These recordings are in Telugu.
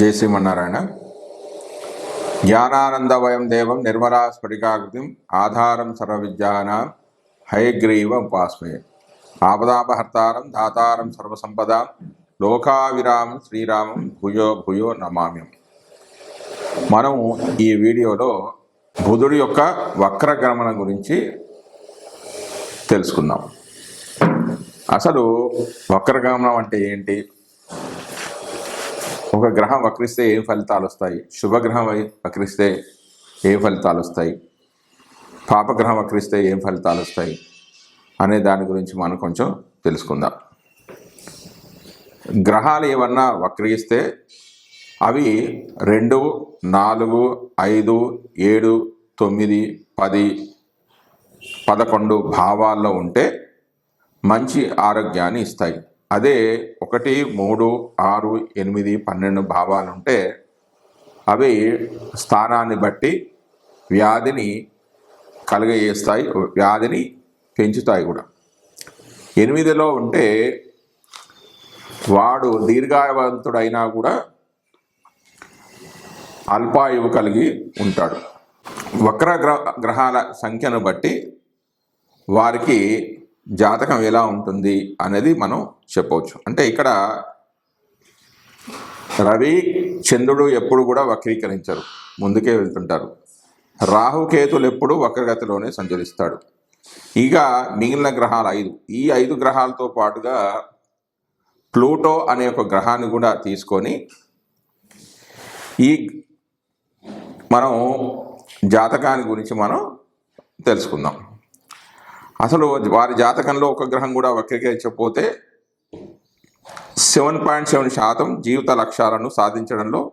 జై శ్రీమన్నారాయణ జ్ఞానానందవయం దేవం నిర్మలా స్ఫటికాకృతిం ఆధారం సర్వవిద్యానాం హయగ్రీవ ఉపాస్మే ఆపదాపహర్తారం దాతారం సర్వసంపద లోకావిరామం శ్రీరామం భూయో భూయో నమామ్యం. మనం ఈ వీడియోలో బుధుడి యొక్క వక్రగమనం గురించి తెలుసుకుందాం. అసలు వక్రగమనం అంటే ఏంటి? ఒక గ్రహం వక్రిస్తే ఏం ఫలితాలు వస్తాయి? శుభగ్రహం వక్రిస్తే ఏ ఫలితాలు వస్తాయి? పాపగ్రహం వక్రిస్తే ఏం ఫలితాలు వస్తాయి? అనే దాని గురించి మనం కొంచెం తెలుసుకుందాం. గ్రహాలు ఏమన్నా వక్రిస్తే అవి రెండు నాలుగు ఐదు ఏడు తొమ్మిది పది పదకొండు భావాల్లో ఉంటే మంచి ఆరోగ్యాన్ని ఇస్తాయి. అదే ఒకటి మూడు ఆరు ఎనిమిది పన్నెండు భావాలు ఉంటే అవి స్థానాన్ని బట్టి వ్యాధిని కలుగజేస్తాయి వ్యాధిని పెంచుతాయి కూడా. ఎనిమిదిలో ఉంటే వాడు దీర్ఘాయవంతుడైనా కూడా అల్పాయువు కలిగి ఉంటాడు. వక్ర గ్రహ గ్రహాల సంఖ్యను బట్టి వారికి జాతకం ఎలా ఉంటుంది అనేది మనం చెప్పవచ్చు. అంటే ఇక్కడ రవి చంద్రుడు ఎప్పుడు కూడా వక్రీకరించరు. ముందుకే వెళ్తుంటారు. రాహుకేతులు ఎప్పుడు వక్రగతిలోనే సంచరిస్తాడు. ఇక మిగిలిన గ్రహాలు ఐదు. ఈ ఐదు గ్రహాలతో పాటుగా ప్లూటో అనే ఒక గ్రహాన్ని కూడా తీసుకొని ఈ మనం జాతకాన్ని గురించి మనం తెలుసుకుందాం. అసలు వారి జాతకంలో ఒక గ్రహం కూడా వక్రీకరించకపోతే సెవెన్ పాయింట్ సెవెన్ శాతం జీవిత లక్ష్యాలను సాధించడంలో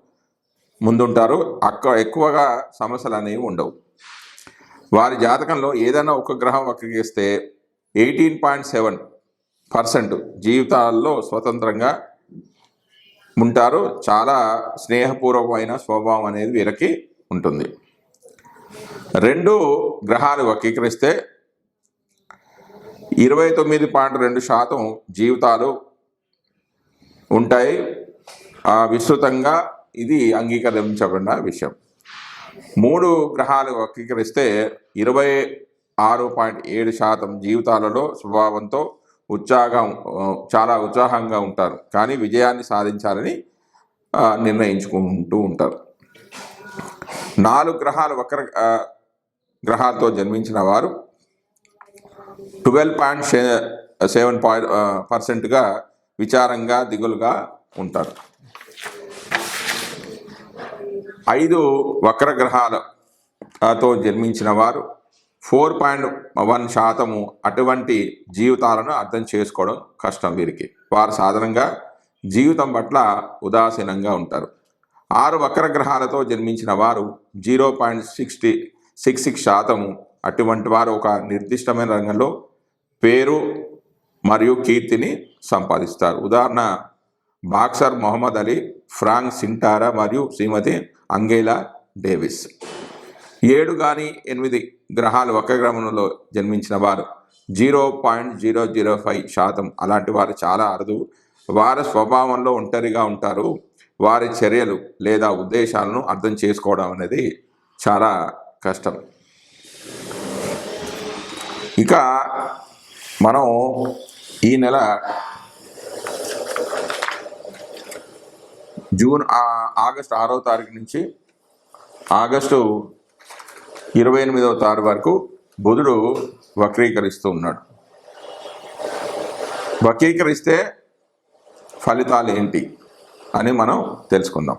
ముందుంటారు. అక్క ఎక్కువగా సమస్యలు అనేవి ఉండవు. వారి జాతకంలో ఏదైనా ఒక గ్రహం వక్రీకరిస్తే ఎయిటీన్ పాయింట్ సెవెన్ పర్సెంట్ జీవితాల్లో స్వతంత్రంగా ఉంటారు. చాలా స్నేహపూర్వకమైన స్వభావం అనేది వీరికి ఉంటుంది. రెండు గ్రహాలు వక్రీకరిస్తే ఇరవై తొమ్మిది పాయింట్ రెండు శాతం జీవితాలు ఉంటాయి. ఆ, విస్తృతంగా ఇది అంగీకరించబడిన విషయం. మూడు గ్రహాలు వర్గీకరిస్తే ఇరవై ఆరు పాయింట్ ఏడు శాతం జీవితాలలో స్వభావంతో ఉత్సాహం చాలా ఉత్సాహంగా ఉంటారు. కానీ విజయాన్ని సాధించాలని నిర్ణయించుకుంటూ ఉంటారు. నాలుగు గ్రహాలు వక్ర గ్రహాలతో జన్మించిన వారు ట్వెల్వ్ పాయింట్ సెవెన్ పాయింట్ పర్సెంట్గా విచారంగా దిగులుగా ఉంటారు. ఐదు వక్ర గ్రహాలతో జన్మించిన వారు ఫోర్ పాయింట్ వన్ శాతము అటువంటి జీవితాలను అర్థం చేసుకోవడం కష్టం వీరికి. వారు సాధారణంగా జీవితం పట్ల ఉదాసీనంగా ఉంటారు. ఆరు వక్ర గ్రహాలతో జన్మించిన వారు zero point sixty six six శాతము అటువంటి వారు ఒక నిర్దిష్టమైన రంగంలో పేరు మరియు కీర్తిని సంపాదిస్తారు. ఉదాహరణ boxer Muhammad Ali Frank Sinatra మరియు శ్రీమతి అంగేలా డేవిస్. ఏడు కానీ ఎనిమిది గ్రహాలు ఒక గ్రహంలో జన్మించిన వారు. Zero point zero zero five శాతం. అలాంటి వారు చాలా అరుదు వారి స్వభావంలో ఒంటరిగా ఉంటారు. వారి చర్యలు లేదా ఉద్దేశాలను అర్థం చేసుకోవడం అనేది చాలా కష్టం. ఇక మనం ఈ నెల జూన్ ఆగస్ట్ ఆగస్టు ఆరో తారీఖు నుంచి ఆగస్టు ఇరవై ఎనిమిదవ తారీఖు వరకు బుధుడు వక్రీకరిస్తూ ఉన్నాడు. వక్రీకరిస్తే ఫలితాలు ఏంటి అని మనం తెలుసుకుందాం.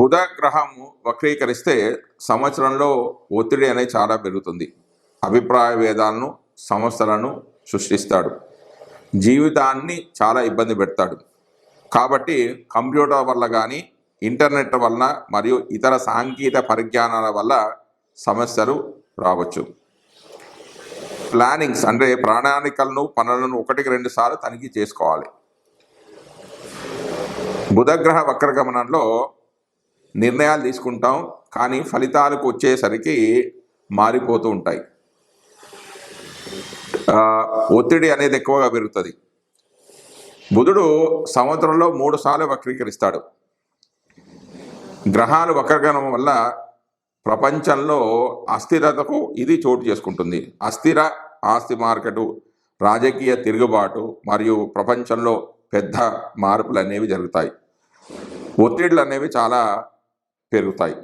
బుధ గ్రహం వక్రీకరిస్తే సంవత్సరంలో ఒత్తిడి అనేది చాలా పెరుగుతుంది. అభిప్రాయ భేదాలను సమస్యలను సృష్టిస్తాడు. జీవితాన్ని చాలా ఇబ్బంది పెడతాడు. కాబట్టి కంప్యూటర్ వల్ల కానీ ఇంటర్నెట్ వలన మరియు ఇతర సాంకేతిక పరిజ్ఞానాల వల్ల సమస్యలు రావచ్చు. ప్లానింగ్స్ అంటే ప్రణాళికలను పనులను ఒకటికి రెండు సార్లు తనిఖీ చేసుకోవాలి. బుధగ్రహ వక్రగమనంలో నిర్ణయాలు తీసుకుంటాం కానీ ఫలితాలకు వచ్చేసరికి మారిపోతూ ఉంటాయి. ఒత్తిడి అనేది ఎక్కువగా పెరుగుతుంది. బుధుడు సంవత్సరంలో మూడు సార్లు వక్రీకరిస్తాడు. గ్రహాలు వక్రగణం వల్ల ప్రపంచంలో అస్థిరతకు ఇది చోటు చేసుకుంటుంది. అస్థిర ఆస్తి మార్కెటు రాజకీయ తిరుగుబాటు మరియు ప్రపంచంలో పెద్ద మార్పులు అనేవి జరుగుతాయి. ఒత్తిడులు అనేవి చాలా పెరుగుతాయి.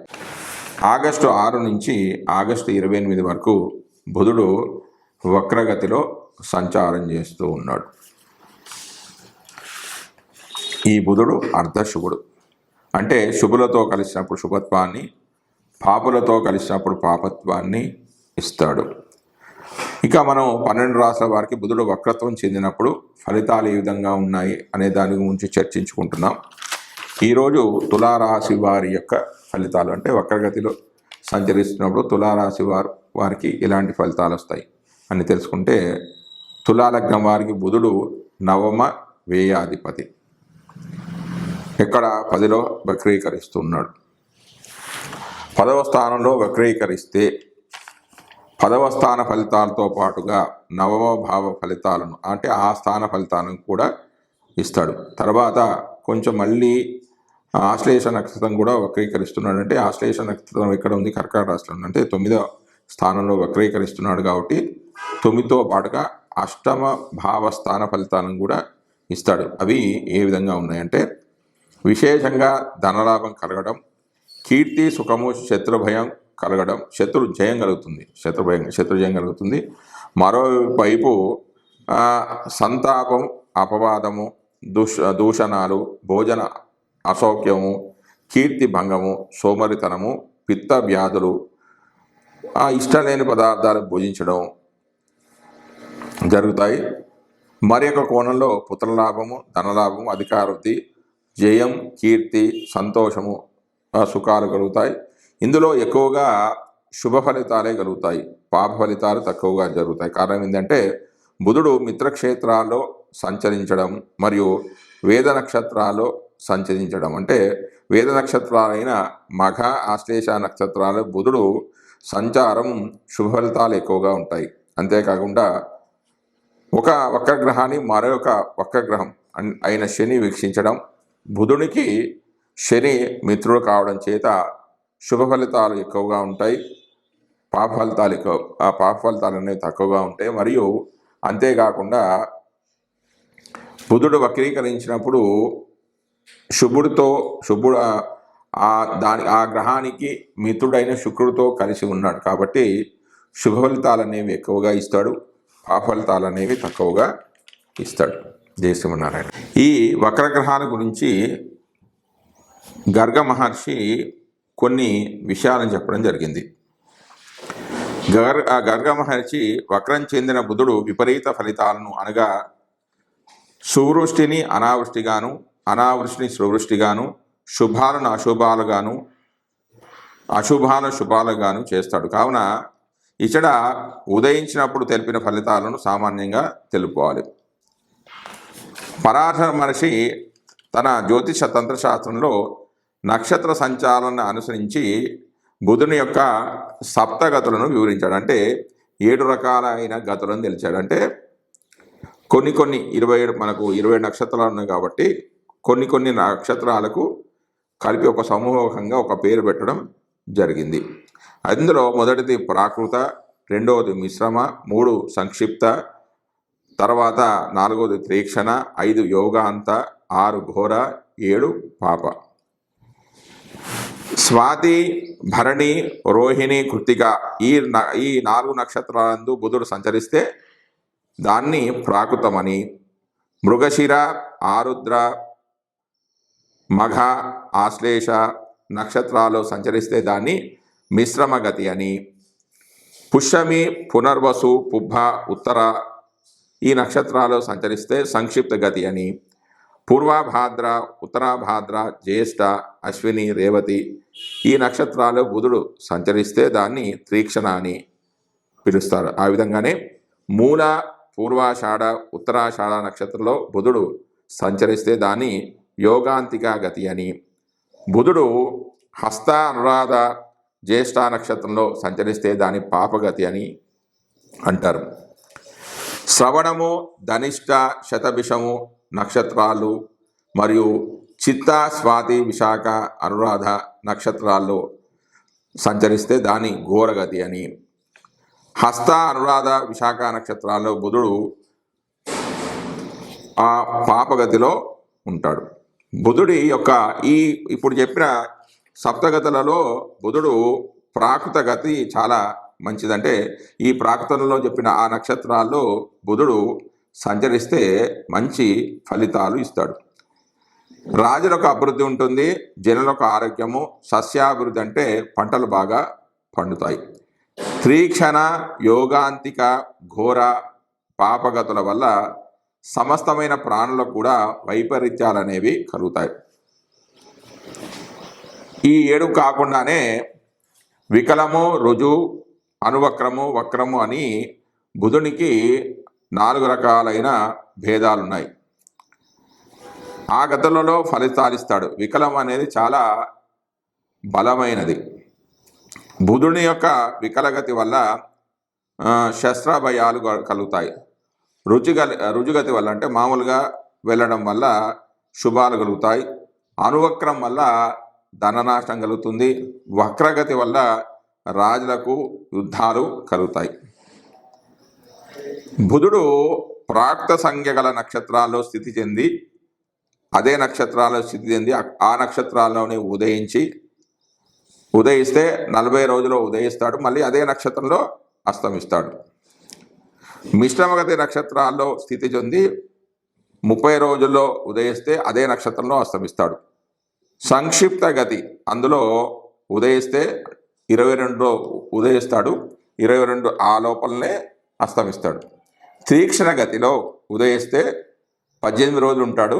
ఆగస్టు ఆరు నుంచి ఆగస్టు ఇరవై ఎనిమిది వరకు బుధుడు వక్రగతిలో సంచారం చేస్తూ ఉన్నాడు. ఈ బుధుడు అర్ధశుభుడు. అంటే శుభులతో కలిసినప్పుడు శుభత్వాన్ని పాపులతో కలిసినప్పుడు పాపత్వాన్ని ఇస్తాడు. ఇక మనం పన్నెండు రాష్ట్రాల వారికి బుధుడు వక్రత్వం చెందినప్పుడు ఫలితాలు ఏ విధంగా ఉన్నాయి అనే దాని గురించి చర్చించుకుంటున్నాం. ఈరోజు తులారాశి వారి యొక్క ఫలితాలు అంటే వక్రగతిలో సంచరిస్తున్నప్పుడు తులారాశి వారు వారికి ఇలాంటి ఫలితాలు వస్తాయి. అని తెలుసుకుంటే తులాలగ్నం వారికి బుధుడు నవమ వేయాధిపతి. ఇక్కడ పదిలో వక్రీకరిస్తున్నాడు. పదవ స్థానంలో వక్రీకరిస్తే పదవ స్థాన ఫలితాలతో పాటుగా నవమ భావ ఫలితాలను అంటే ఆ స్థాన ఫలితాలను కూడా ఇస్తాడు. తర్వాత కొంచెం మళ్ళీ ఆశ్లేష నక్షత్రం కూడా వక్రీకరిస్తున్నాడు. అంటే ఆశ్లేష నక్షత్రం ఎక్కడ ఉంది? కర్కాటక రాష్ట్రంలో అంటే తొమ్మిదవ స్థానంలో వక్రీకరిస్తున్నాడు కాబట్టి తొమ్మిదితో పాటుగా అష్టమ భావ స్థాన ఫలితాలను కూడా ఇస్తాడు. అవి ఏ విధంగా ఉన్నాయంటే విశేషంగా ధనలాభం కలగడం కీర్తి సుఖము శత్రుభయం కలగడం శత్రు జయం కలుగుతుంది. శత్రుభయం శత్రు జయం కలుగుతుంది. మరోవైపు సంతాపం అపవాదము దూష దూషణాలు భోజన అసౌఖ్యము కీర్తి భంగము సోమరితనము పిత్త వ్యాధులు ఇష్టలేని ఇష్టం లేని పదార్థాలు భుజించడం జరుగుతాయి. మరి యొక్క కోణంలో పుత్రలాభము ధనలాభము అధికారవృద్ధి జయం కీర్తి సంతోషము సుఖాలు కలుగుతాయి. ఇందులో ఎక్కువగా శుభ ఫలితాలే కలుగుతాయి. పాప ఫలితాలు తక్కువగా జరుగుతాయి. కారణం ఏంటంటే బుధుడు మిత్రక్షేత్రాల్లో సంచరించడం మరియు వేద నక్షత్రాల్లో సంచరించడం. అంటే వేద నక్షత్రాలైన మఘ ఆశ్లేష నక్షత్రాలు బుధుడు సంచారం శుభ ఫలితాలు ఎక్కువగా ఉంటాయి. అంతేకాకుండా ఒక వక్రగ్రహాన్ని మరొక వక్రగ్రహం అన్- అయిన శని వీక్షించడం బుధునికి శని మిత్రుడు కావడం చేత శుభ ఫలితాలు ఎక్కువగా ఉంటాయి. పాప ఫలితాలు ఎక్కువ ఆ పాప ఫలితాలు అనేవి తక్కువగా ఉంటాయి. మరియు అంతేకాకుండా బుధుడు వక్రీకరించినప్పుడు శుభుడితో శుభుడు ఆ- ఆ దాని ఆ గ్రహానికి మిత్రుడైన శుక్రుడితో కలిసి ఉన్నాడు కాబట్టి శుభ ఫలితాలు అనేవి ఎక్కువగా ఇస్తాడు. ఆ ఫలితాలు అనేవి తక్కువగా ఇస్తాడు జయ ఈ వక్రగ్రహాల గురించి గర్గ మహర్షి కొన్ని విషయాలను చెప్పడం జరిగింది. గర్ ఆ గర్గ మహర్షి వక్రం చెందిన బుధుడు విపరీత ఫలితాలను అనగా సువృష్టిని అనావృష్టిగాను అనావృష్టిని సువృష్టిగాను శుభాలను అశుభాలుగాను అశుభాలను శుభాలుగాను చేస్తాడు. కావున ఇచ్చట ఉదయించినప్పుడు తెలిపిన ఫలితాలను సామాన్యంగా తెలుపుకోవాలి. పరాశర మహర్షి తన జ్యోతిష తంత్రశాస్త్రంలో నక్షత్ర సంచాలన అనుసరించి బుధుని యొక్క సప్తగతులను వివరించాడు. అంటే ఏడు రకాలైన గతులను తెలిచాడు. అంటే కొన్ని కొన్ని ఇరవై ఏడు మనకు ఇరవై నక్షత్రాలు ఉన్నాయి కాబట్టి కొన్ని కొన్ని నక్షత్రాలకు కలిపి ఒక సమూహంగా ఒక పేరు పెట్టడం జరిగింది. అందులో మొదటిది ప్రాకృత రెండవది మిశ్రమ మూడు సంక్షిప్త తర్వాత నాలుగవది త్రీక్షణ ఐదు యోగాంత ఆరు ఘోర ఏడు పాప. స్వాతి భరణి రోహిణి కృతిక ఈ న- ఈ నాలుగు నక్షత్రాలందు బుధుడు సంచరిస్తే దాన్ని ప్రాకృతమని. మృగశిర ఆరుద్ర మఘ ఆశ్లేష నక్షత్రాలు సంచరిస్తే దాన్ని మిశ్రమ గతి అని. పుష్యమి పునర్వసు పుబ్బ ఉత్తర ఈ నక్షత్రాలు సంచరిస్తే సంక్షిప్త గతి అని. పూర్వభాద్ర ఉత్తరాభాద్ర జ్యేష్ఠ అశ్విని రేవతి ఈ నక్షత్రాలు బుధుడు సంచరిస్తే దాన్ని త్రీక్షణ అని పిలుస్తారు. ఆ విధంగానే మూల పూర్వాషాఢ ఉత్తరాషాఢ నక్షత్రంలో బుధుడు సంచరిస్తే దాన్ని యోగాంతిక గతి అని. బుధుడు హస్త అనురాధ జ్యేష్ఠ నక్షత్రంలో సంచరిస్తే దాని పాపగతి అని అంటారు. శ్రవణము ధనిష్ట శతభిషము నక్షత్రాలు మరియు చిత్త స్వాతి విశాఖ అనురాధ నక్షత్రాల్లో సంచరిస్తే దాని ఘోరగతి అని. హస్త అనురాధ విశాఖ నక్షత్రాల్లో బుధుడు ఆ పాపగతిలో ఉంటాడు. బుధుడి యొక్క ఈ ఇప్పుడు చెప్పిన సప్తగతులలో బుధుడు ప్రాకృత గతి చాలా మంచిదంటే ఈ ప్రాకృతంలో చెప్పిన ఆ నక్షత్రాల్లో బుధుడు సంచరిస్తే మంచి ఫలితాలు ఇస్తాడు. రాజులకు అభివృద్ధి ఉంటుంది జనులకు ఆరోగ్యము సస్యాభివృద్ధి అంటే పంటలు బాగా పండుతాయి. త్రీక్షణ యోగాంతిక ఘోర పాపగతుల వల్ల సమస్తమైన ప్రాణులకు కూడా వైపరీత్యాలు అనేవి కలుగుతాయి. ఈ ఏడు కాకుండానే వికలము రుజు అనువక్రము వక్రము అని బుధునికి నాలుగు రకాలైన భేదాలున్నాయి. ఆ గతులలో ఫలితాలిస్తాడు. వికలం అనేది చాలా బలమైనది. బుధుని యొక్క వికలగతి వల్ల శస్త్రాభయాలు శస్త్రభయాలు కలుగుతాయి. రుచిగలి రుజుగతి వల్ల అంటే మామూలుగా వెళ్ళడం వల్ల శుభాలు కలుగుతాయి. అనువక్రం వల్ల ధననాశనం కలుగుతుంది. వక్రగతి వల్ల రాజులకు యుద్ధాలు కలుగుతాయి. బుధుడు ప్రాక్త సంఖ్య గల నక్షత్రాల్లో స్థితి చెంది అదే నక్షత్రాల్లో స్థితి చెంది ఆ- ఆ నక్షత్రాల్లోనే ఉదయించి ఉదయిస్తే నలభై రోజుల్లో ఉదయిస్తాడు మళ్ళీ అదే నక్షత్రంలో అస్తమిస్తాడు. మిశ్రమగతి నక్షత్రాల్లో స్థితి చెంది ముప్పై రోజుల్లో ఉదయిస్తే అదే నక్షత్రంలో అస్తమిస్తాడు. సంక్షిప్త గతి. అందులో ఉదయిస్తే ఇరవై రెండులో ఉదయిస్తాడు ఇరవై రెండు ఆ లోపలనే అస్తమిస్తాడు. తీక్షణ గతిలో ఉదయిస్తే పద్దెనిమిది రోజులు ఉంటాడు.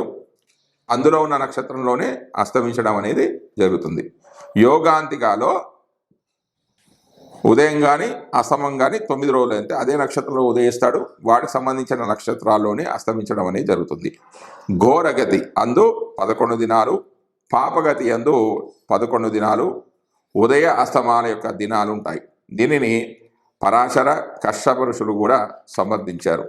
అందులో ఉన్న నక్షత్రంలోనే అస్తమించడం అనేది జరుగుతుంది. యోగాంతికాలో ఉదయం కానీ అస్తమం కానీ తొమ్మిది రోజులు అయితే అదే నక్షత్రంలో ఉదయిస్తాడు. వాటికి సంబంధించిన నక్షత్రాల్లోనే అస్తమించడం అనేది జరుగుతుంది. ఘోరగతి అందు పదకొండు దినాలు పాపగతి ఎందు పదకొండు దినాలు ఉదయ అస్తమాన యొక్క దినాలు ఉంటాయి దీనిని పరాశర కష్టపరుషులు కూడా సమర్థించారు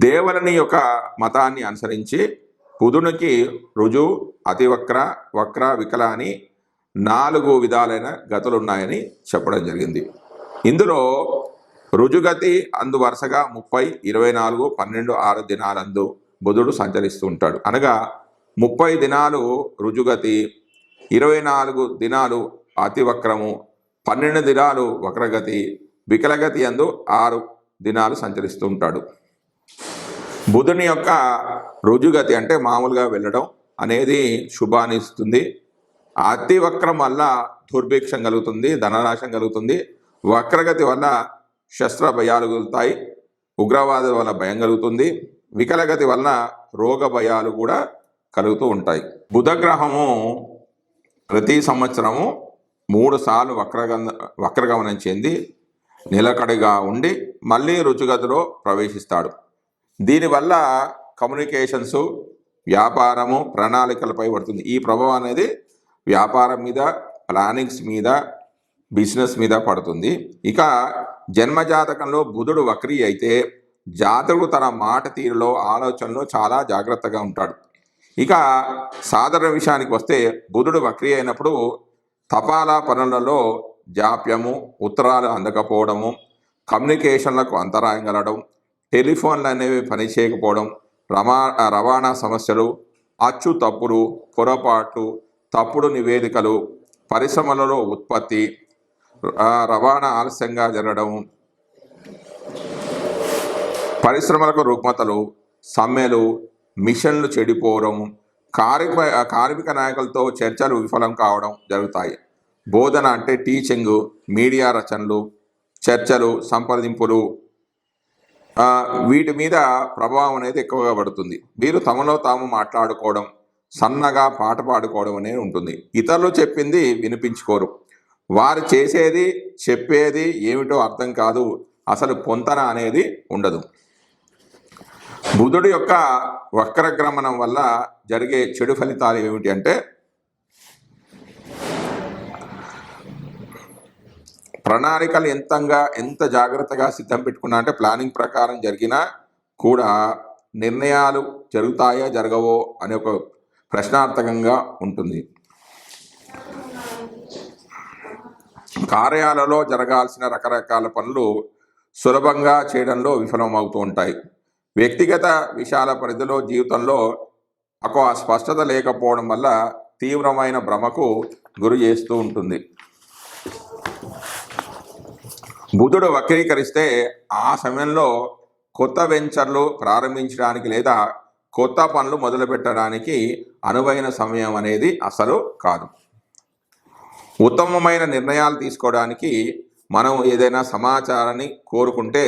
దేవలని యొక్క మతాన్ని అనుసరించి బుధునికి రుజు అతివక్ర వక్ర వికల అని నాలుగు విధాలైన గతులు ఉన్నాయని చెప్పడం జరిగింది. ఇందులో రుజుగతి అందు వరుసగా ముప్పై ఇరవై నాలుగు పన్నెండు ఆరు దినాలందు బుధుడు సంచరిస్తూ ఉంటాడు. అనగా ముప్పై దినాలు రుజుగతి ఇరవై నాలుగు దినాలు అతివక్రము పన్నెండు దినాలు వక్రగతి వికలగతి అందు ఆరు దినాలు సంచరిస్తూ ఉంటాడు. బుధుని యొక్క రుజుగతి అంటే మామూలుగా వెళ్ళడం అనేది శుభానిస్తుంది అతివక్రం వల్ల దుర్భిక్షం కలుగుతుంది ధననాశం కలుగుతుంది. వక్రగతి వల్ల శస్త్ర భయాలు కలుగుతాయి ఉగ్రవాదుల వల్ల భయం కలుగుతుంది. వికలగతి వలన రోగ భయాలు కూడా కలుగుతూ ఉంటాయి. బుధగ్రహము ప్రతి సంవత్సరము మూడు సార్లు వక్రగంధ వక్రగమనం చెంది నిలకడగా ఉండి మళ్ళీ రుచిగతిలో ప్రవేశిస్తాడు. దీనివల్ల కమ్యూనికేషన్స్ వ్యాపారము ప్రణాళికలపై పడుతుంది. ఈ ప్రభావం అనేది వ్యాపారం మీద ప్లానింగ్స్ మీద బిజినెస్ మీద పడుతుంది. ఇక జన్మజాతకంలో బుధుడు వక్రీ అయితే జాతకుడు తన మాట తీరులో ఆలోచనలో చాలా జాగ్రత్తగా ఉంటాడు. ఇక సాధారణ విషయానికి వస్తే బుధుడు వక్రీ అయినప్పుడు తపాలా పనులలో జాప్యము ఉత్తరాలు అందకపోవడము కమ్యూనికేషన్లకు అంతరాయం కలగడం టెలిఫోన్లు అనేవి పనిచేయకపోవడం రమా రవాణా సమస్యలు అచ్చు తప్పులు పొరపాట్లు తప్పుడు నివేదికలు పరిశ్రమలలో ఉత్పత్తి రవాణా ఆలస్యంగా జరగడం పరిశ్రమలకు రుగ్మతలు సమ్మెలు మిషన్లు చెడిపోవడం కార్మిక కార్మిక నాయకులతో చర్చలు విఫలం కావడం జరుగుతాయి. బోధన అంటే టీచింగ్ మీడియా రచనలు చర్చలు సంప్రదింపులు వీటి మీద ప్రభావం అనేది ఎక్కువగా పడుతుంది. వీరు తమలో తాము మాట్లాడుకోవడం సన్నగా పాట పాడుకోవడం అనేది ఉంటుంది. ఇతరులు చెప్పింది వినిపించుకోరు. వారు చేసేది చెప్పేది ఏమిటో అర్థం కాదు. అసలు పొంతన అనేది ఉండదు. బుధుడు యొక్క వక్రగ్రమణం వల్ల జరిగే చెడు ఫలితాలు ఏమిటి అంటే ప్రణాళికలు ఎంతంగా ఎంత జాగ్రత్తగా సిద్ధం పెట్టుకున్నా అంటే ప్లానింగ్ ప్రకారం జరిగినా కూడా నిర్ణయాలు జరుగుతాయా జరగవో అనే ఒక ప్రశ్నార్థకంగా ఉంటుంది. కార్యాలలో జరగాల్సిన రకరకాల పనులు సులభంగా చేయడంలో విఫలమవుతూ ఉంటాయి. వ్యక్తిగత విషయాల పరిధిలో జీవితంలో ఒక స్పష్టత లేకపోవడం వల్ల తీవ్రమైన భ్రమకు గురి చేస్తూ ఉంటుంది. బుధుడు వక్రీకరిస్తే ఆ సమయంలో కొత్త వెంచర్లు ప్రారంభించడానికి లేదా కొత్త పనులు మొదలుపెట్టడానికి అనువైన సమయం అనేది అసలు కాదు. ఉత్తమమైన నిర్ణయాలు తీసుకోవడానికి మనం ఏదైనా సమాచారాన్ని కోరుకుంటే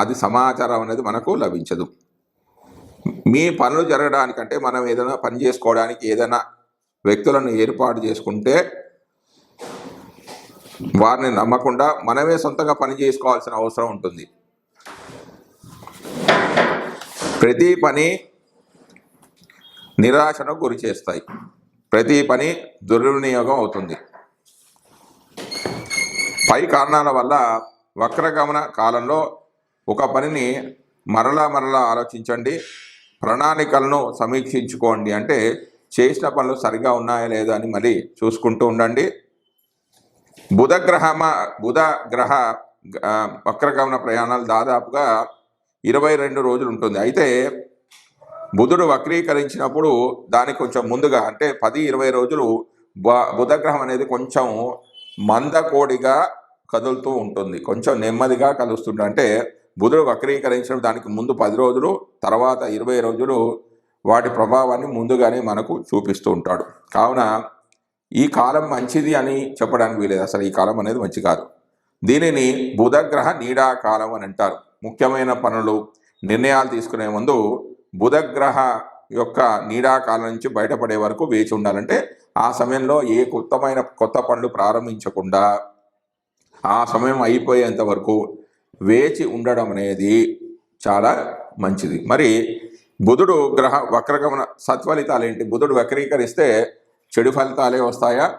అది సమాచారం అనేది మనకు లభించదు. మీ పనులు జరగడానికంటే మనం ఏదైనా పని చేసుకోవడానికి ఏదైనా వ్యక్తులను ఏర్పాటు చేసుకుంటే వారిని నమ్మకుండా మనమే సొంతంగా పని చేసుకోవాల్సిన అవసరం ఉంటుంది. ప్రతి పని నిరాశను గురి చేస్తాయి ప్రతి పని దుర్వినియోగం అవుతుంది. పై కారణాల వల్ల వక్రగమన కాలంలో ఒక పనిని మరలా మరలా ఆలోచించండి. ప్రణాళికలను సమీక్షించుకోండి. అంటే చేసిన పనులు సరిగా ఉన్నాయా లేదా అని మళ్ళీ చూసుకుంటూ ఉండండి. బుధగ్రహమ బుధ గ్రహ వక్రగమన ప్రయాణాలు దాదాపుగా ఇరవై రెండు రోజులు ఉంటుంది. అయితే బుధుడు వక్రీకరించినప్పుడు దానికి కొంచెం ముందుగా అంటే పది ఇరవై రోజులు బుధగ్రహం అనేది కొంచెం మందకోడిగా కదులుతూ ఉంటుంది. కొంచెం నెమ్మదిగా కలుస్తుంది అంటే బుధుడు వక్రీకరించడం దానికి ముందు పది రోజులు తర్వాత ఇరవై రోజులు వాటి ప్రభావాన్ని ముందుగానే మనకు చూపిస్తూ ఉంటాడు. కావున ఈ కాలం మంచిది అని చెప్పడానికి వీలేదు. అసలు ఈ కాలం అనేది మంచి కాదు. దీనిని బుధగ్రహ నీడాకాలం అని అంటారు. ముఖ్యమైన పనులు నిర్ణయాలు తీసుకునే ముందు బుధగ్రహ యొక్క నీడాకాలం నుంచి బయటపడే వరకు వేచి ఉండాలంటే ఆ సమయంలో ఏ కొత్తమైన కొత్త పనులు ప్రారంభించకుండా ఆ సమయం అయిపోయేంత వరకు వేచి ఉండడం అనేది చాలా మంచిది. మరి బుధుడు గ్రహ వక్రగమన సత్ఫలితాలు ఏంటి? బుధుడు వక్రీకరిస్తే చెడు ఫలితాలే వస్తాయా?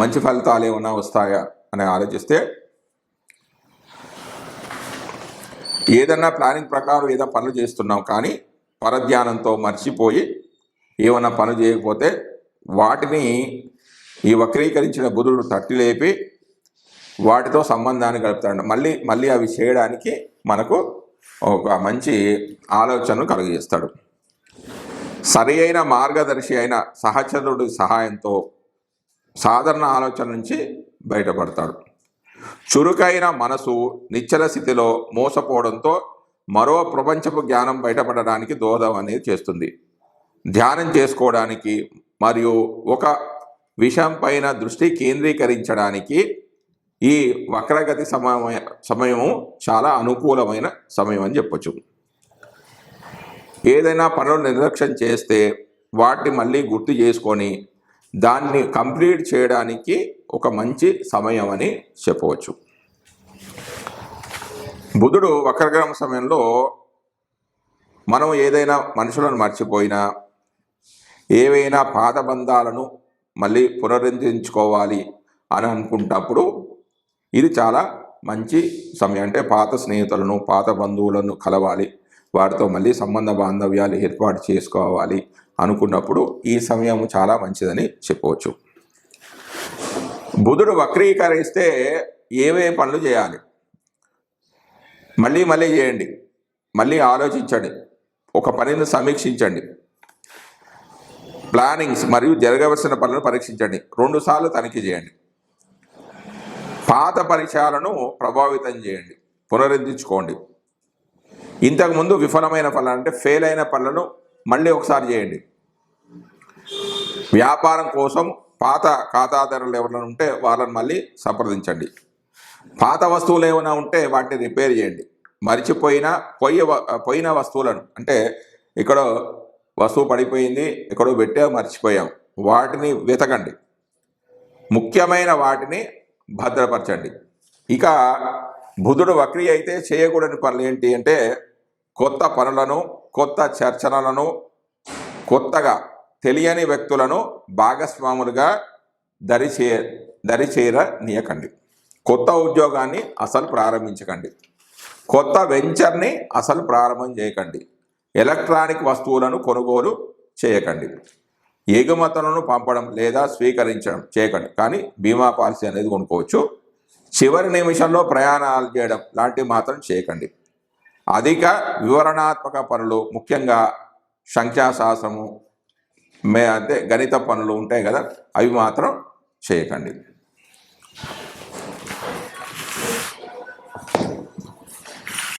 మంచి ఫలితాలు ఏమైనా వస్తాయా? అని ఆలోచిస్తే ఏదన్నా ప్లానింగ్ ప్రకారం ఏదైనా పనులు చేస్తున్నాం కానీ పరధ్యానంతో మర్చిపోయి ఏమైనా పనులు చేయకపోతే వాటిని ఈ వక్రీకరించిన బుధుడు తట్టి లేపి వాటితో సంబంధాన్ని గడుపుతాడు మళ్ళీ మళ్ళీ అవి చేయడానికి మనకు ఒక మంచి ఆలోచనను కలిగజేస్తాడు సరి అయిన మార్గదర్శి అయిన సహచరుడి సహాయంతో సాధారణ ఆలోచన నుంచి బయటపడతాడు. చురుకైన మనసు నిశ్చల స్థితిలో మోసపోవడంతో మరో ప్రపంచపు జ్ఞానం బయటపడడానికి దోహదం అనేది చేస్తుంది. ధ్యానం చేసుకోవడానికి మరియు ఒక విషయం పైన దృష్టి కేంద్రీకరించడానికి ఈ వక్రగతి సమయ సమయము చాలా అనుకూలమైన సమయం అని చెప్పొచ్చు. ఏదైనా పనులు నిర్లక్ష్యం చేస్తే వాటిని మళ్ళీ గుర్తు చేసుకొని దాన్ని కంప్లీట్ చేయడానికి ఒక మంచి సమయం అని చెప్పవచ్చు. బుధుడు వక్రగ్రహం సమయంలో మనం ఏదైనా మనుషులను మర్చిపోయినా ఏవైనా పాత బంధాలను మళ్ళీ పునరుద్ధరించుకోవాలి అని అనుకుంటప్పుడు ఇది చాలా మంచి సమయం. అంటే పాత స్నేహితులను పాత బంధువులను కలవాలి. వారితో మళ్ళీ సంబంధ బాంధవ్యాలు ఏర్పాటు చేసుకోవాలి అనుకున్నప్పుడు ఈ సమయం చాలా మంచిదని చెప్పవచ్చు. బుధుడు వక్రీకరిస్తే ఏవే పనులు చేయాలి? మళ్ళీ మళ్ళీ చేయండి. మళ్ళీ ఆలోచించండి. ఒక పనిని సమీక్షించండి. ప్లానింగ్స్ మరియు జరగవలసిన పనులను పరీక్షించండి. రెండుసార్లు తనిఖీ చేయండి. పాత పరిచయాలను ప్రభావితం చేయండి పునరుద్ధరించుకోండి. ఇంతకుముందు విఫలమైన పనులు అంటే ఫెయిల్ అయిన పనులను మళ్ళీ ఒకసారి చేయండి. వ్యాపారం కోసం పాత ఖాతాదారులు ఎవరైనా ఉంటే వాళ్ళని మళ్ళీ సంప్రదించండి. పాత వస్తువులు ఏమైనా ఉంటే వాటిని రిపేర్ చేయండి. మర్చిపోయిన పోయి పోయిన వస్తువులను అంటే ఇక్కడ వస్తువు పడిపోయింది ఎక్కడో పెట్టా మర్చిపోయాం వాటిని వెతకండి. ముఖ్యమైన వాటిని భద్రపరచండి. ఇక బుధుడు వక్రి అయితే చేయకూడని పనులు ఏంటి అంటే కొత్త పనులను కొత్త చర్చలను కొత్తగా తెలియని వ్యక్తులను భాగస్వాములుగా దరిచే దరిచేర నీయకండి కొత్త ఉద్యోగాన్ని అసలు ప్రారంభించకండి. కొత్త వెంచర్ని అసలు ప్రారంభం చేయకండి. ఎలక్ట్రానిక్ వస్తువులను కొనుగోలు చేయకండి. ఎగుమతులను పంపడం లేదా స్వీకరించడం చేయకండి కానీ బీమా పాలసీ అనేది కొనుక్కోవచ్చు. చివరి నిమిషంలో ప్రయాణాలు చేయడం లాంటివి మాత్రం చేయకండి. అధిక వివరణాత్మక పనులు ముఖ్యంగా సంఖ్యాశాస్త్రము మే అంటే గణిత పనులు ఉంటాయి కదా అవి మాత్రం చేయకండి.